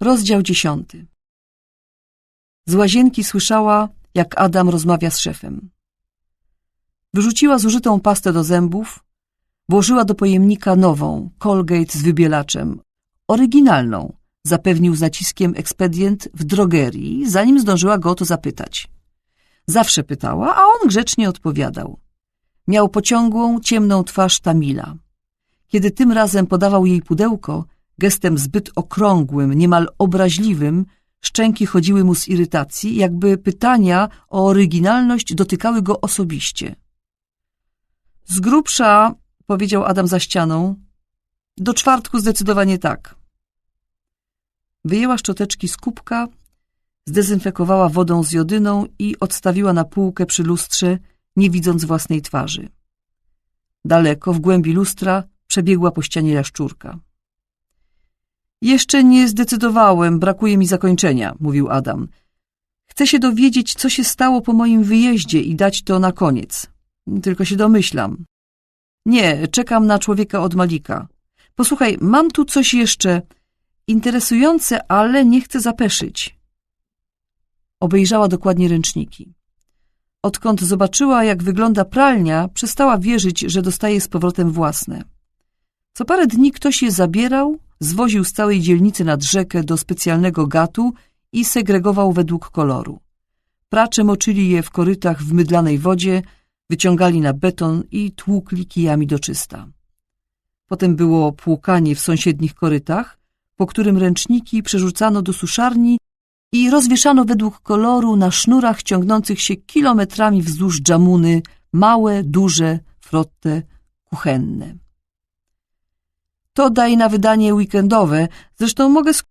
Rozdział dziesiąty Z łazienki słyszała, jak Adam rozmawia z szefem. Wyrzuciła zużytą pastę do zębów, włożyła do pojemnika nową, Colgate z wybielaczem, oryginalną, zapewnił z naciskiem ekspedient w drogerii, zanim zdążyła go o to zapytać. Zawsze pytała, a on grzecznie odpowiadał. Miał pociągłą, ciemną twarz Tamila. Kiedy tym razem podawał jej pudełko, gestem zbyt okrągłym, niemal obraźliwym, szczęki chodziły mu z irytacji, jakby pytania o oryginalność dotykały go osobiście. Z grubsza, powiedział Adam za ścianą, do czwartku zdecydowanie tak. Wyjęła szczoteczki z kubka, zdezynfekowała wodą z jodyną i odstawiła na półkę przy lustrze, nie widząc własnej twarzy. Daleko, w głębi lustra, przebiegła po ścianie jaszczurka. Jeszcze nie zdecydowałem, brakuje mi zakończenia, mówił Adam. Chcę się dowiedzieć, co się stało po moim wyjeździe i dać to na koniec. Tylko się domyślam. Nie, czekam na człowieka od Malika. Posłuchaj, mam tu coś jeszcze interesujące, ale nie chcę zapeszyć. Obejrzała dokładnie ręczniki. Odkąd zobaczyła, jak wygląda pralnia, przestała wierzyć, że dostaje z powrotem własne. Co parę dni ktoś je zabierał, zwoził z całej dzielnicy nad rzekę do specjalnego gatu i segregował według koloru. Pracze moczyli je w korytach w mydlanej wodzie, wyciągali na beton i tłukli kijami do czysta. Potem było płukanie w sąsiednich korytach, po którym ręczniki przerzucano do suszarni i rozwieszano według koloru na sznurach ciągnących się kilometrami wzdłuż dżamuny, małe, duże, frotte, kuchenne. To daj na wydanie weekendowe, zresztą mogę